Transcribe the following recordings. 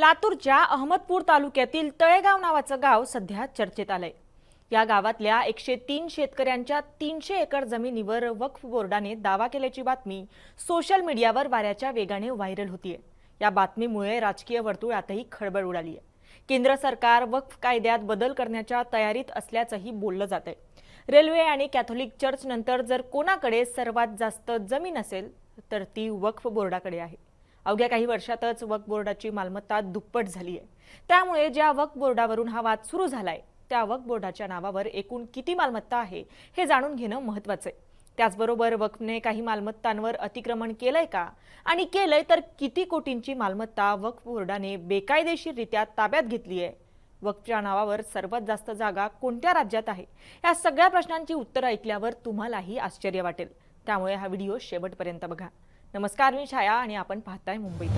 लातूरच्या अहमदपूर तालुक्यातील तळेगाव नावाचं गाव सध्या चर्चेत आलंय. या गावातल्या एकशे तीन शेतकऱ्यांच्या तीनशे एकर जमिनीवर वक्फ बोर्डाने दावा केल्याची बातमी सोशल मीडियावर वाऱ्याच्या वेगाने व्हायरल होतीये. या बातमीमुळे राजकीय वर्तुळातही खळबळ उडाली आहे केंद्र सरकार वक्फ कायद्यात बदल करण्याच्या तयारीत असल्याचंही बोललं जात आहे रेल्वे आणि कॅथोलिक चर्च नंतर जर कोणाकडे सर्वात जास्त जमीन असेल तर ती वक्फ बोर्डाकडे आहे. अवघ्या काही वर्षातच वक्फ बोर्डाची मालमत्ता दुप्पट झाली आहे. त्यामुळे ज्या वक्फ बोर्डावरून हा वाद सुरू झालाय त्या वक्फ बोर्डाच्या नावावर एकूण किती मालमत्ता आहे हे जाणून घेणं महत्वाचं आहे. त्याचबरोबर वक्फने काही मालमत्तांवर अतिक्रमण केलंय का? आणि केलंय तर किती कोटींची मालमत्ता वक्फ बोर्डाने बेकायदेशीररित्या ताब्यात घेतली आहे? वक्फच्या नावावर सर्वात जास्त जागा कोणत्या राज्यात आहे? या सगळ्या प्रश्नांची उत्तरं ऐकल्यावर तुम्हालाही आश्चर्य वाटेल. त्यामुळे हा व्हिडिओ शेवटपर्यंत बघा. नमस्कार मी छाया आणि आपण पाहताय मुंबईत.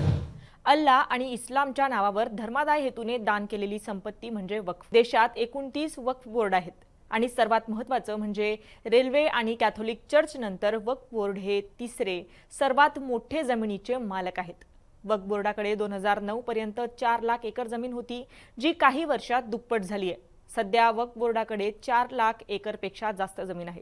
अल्ला आणि इस्लामच्या नावावर धर्मादाय हेतूने दान केलेली संपत्ती म्हणजे वक्फ. देशात एकोणतीस वक्फ बोर्ड आहेत आणि सर्वात महत्त्वाचं म्हणजे रेल्वे आणि कॅथोलिक चर्च नंतर वक्फ बोर्ड हे तिसरे सर्वात मोठे जमिनीचे मालक आहेत. वक्फ बोर्डाकडे दोन हजार नऊ पर्यंत चार लाख एकर जमीन होती जी काही वर्षात दुप्पट झाली आहे सध्या वक्फ बोर्डाकडे चार लाख एकरपेक्षा जास्त जमीन आहे.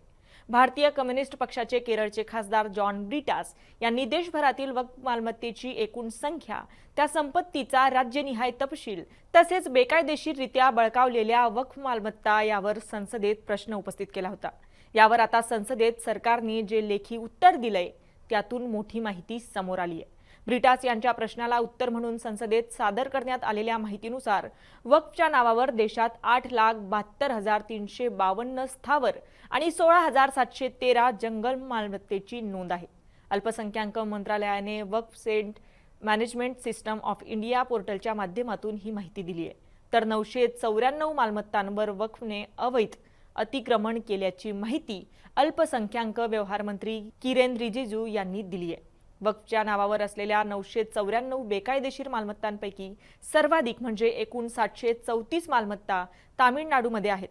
भारतीय कम्युनिस्ट पक्षाचे केरळचे खासदार जॉन ब्रिटास यांनी देशभरातील वक्फ मालमत्तेची एकूण संख्या त्या संपत्तीचा राज्यनिहाय तपशील तसेच बेकायदेशीररित्या बळकावलेल्या वक्फ मालमत्ता यावर संसदेत प्रश्न उपस्थित केला होता. यावर आता संसदेत सरकारने जे लेखी उत्तर दिलंय त्यातून मोठी माहिती समोर आली आहे ब्रिटास यांच्या प्रश्नाला उत्तर म्हणून संसदेत सादर करण्यात आलेल्या माहितीनुसार वक्फच्या नावावर देशात आठ लाख बहात्तर हजार तीनशे बावन्न स्थावर आणि सोळा हजार सातशे तेरा जंगल मालमत्तेची नोंद आहे. अल्पसंख्याक मंत्रालयाने वक्फ सेंट मॅनेजमेंट सिस्टम ऑफ इंडिया पोर्टलच्या माध्यमातून ही माहिती दिली आहे. तर नऊशे चौऱ्याण्णव मालमत्तांवर वक्फने अवैध अतिक्रमण केल्याची माहिती अल्पसंख्याक व्यवहार मंत्री किरेन रिजिजू यांनी दिली आहे. वक्फच्या नावावर असलेल्या नऊशे चौऱ्याण्णव बेकायदेशीर मालमत्तांपैकी सर्वाधिक म्हणजे एकूण सातशे चौतीस मालमत्ता तामिळनाडूमध्ये आहेत.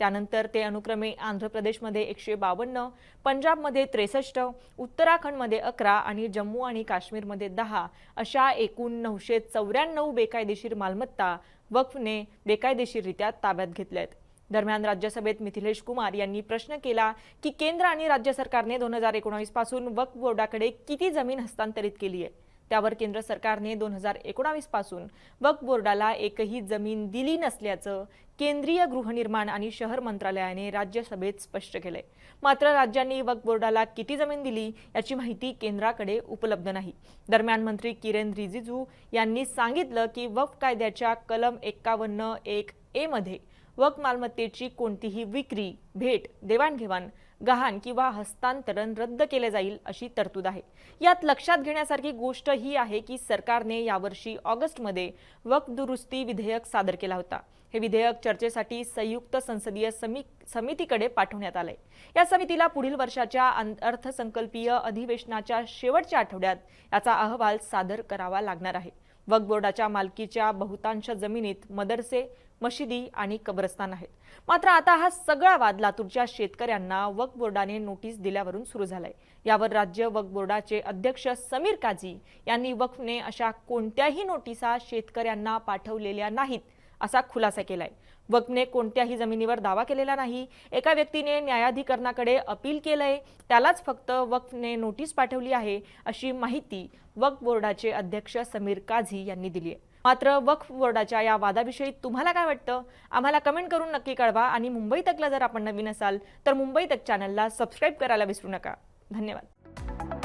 त्यानंतर ते अनुक्रमे आंध्र प्रदेशमध्ये एकशे बावन्न पंजाबमध्ये त्रेसष्ट उत्तराखंडमध्ये अकरा आणि जम्मू आणि काश्मीरमध्ये दहा अशा एकूण नऊशे चौऱ्याण्णव बेकायदेशीर मालमत्ता वक्फने बेकायदेशीररित्या ताब्यात घेतल्या आहेत दरम्यान राज्यसभेत मिथिलेश कुमार यांनी प्रश्न केला की केंद्र आणि राज्य सरकारने दोन हजार एकोणावीसपासून वक्फ बोर्डाकडे किती जमीन हस्तांतरित केली आहे? त्यावर केंद्र सरकारने दोन हजार एकोणावीसपासून वक्फ बोर्डाला एकही जमीन दिली नसल्याचं केंद्रीय गृहनिर्माण आणि शहर मंत्रालयाने राज्यसभेत स्पष्ट केलंय. मात्र राज्यांनी वक्फ बोर्डाला किती जमीन दिली याची माहिती केंद्राकडे उपलब्ध नाही. दरम्यान मंत्री किरेन रिजिजू यांनी सांगितलं की वक्फ कायद्याच्या कलम एक्कावन्न एक ए मध्ये वक मालमत्तेची कोणतीही विक्री भेट देवाणघेवाण गहाण किंवा हस्तांतरण रद्द केले जाईल अशी तरतूद आहे. यात लक्षात घेण्यासारखी गोष्ट ही आहे की सरकारने यावर्षी ऑगस्टमध्ये वक दुरुस्ती विधेयक सादर केला होता. हे विधेयक चर्चेसाठी संयुक्त संसदीय समी समितीकडे पाठवण्यात आलंय. या समितीला पुढील वर्षाच्या अर्थसंकल्पीय अधिवेशनाच्या शेवटच्या आठवड्यात याचा अहवाल सादर करावा लागणार आहे. वक बोर्डाच्या मालकीच्या बहुतांश जमिनीत मदरसे मशिदी आणि कब्रस्तान आहेत. मात्र आता हा सगळा वाद लातूरच्या शेतकऱ्यांना वक्फ बोर्डाने नोटीस दिल्यावरून सुरू झालाय. यावर राज्य वक्फ बोर्डाचे अध्यक्ष समीर काझी यांनी वक्फने अशा कोणत्याही नोटिसा शेतकऱ्यांना पाठवलेल्या नाहीत असा खुलासा केलाय. वक्फने कोणत्याही जमिनीवर दावा केलेला नाही. एका व्यक्तीने न्यायाधिकरणाकडे अपील केलंय. त्यालाच फक्त वक्फने नोटीस पाठवली आहे अशी माहिती वक्फ बोर्डाचे अध्यक्ष समीर काझी यांनी दिली आहे मात्र वक्फ बोर्डाच्या या वादाविषयी तुम्हाला काय वाटतं? आम्हाला कमेंट करून नक्की कळवा आणि मुंबई तकला जर आपण नवीन असाल तर मुंबई तक चॅनलला सबस्क्राईब करायला विसरू नका. धन्यवाद.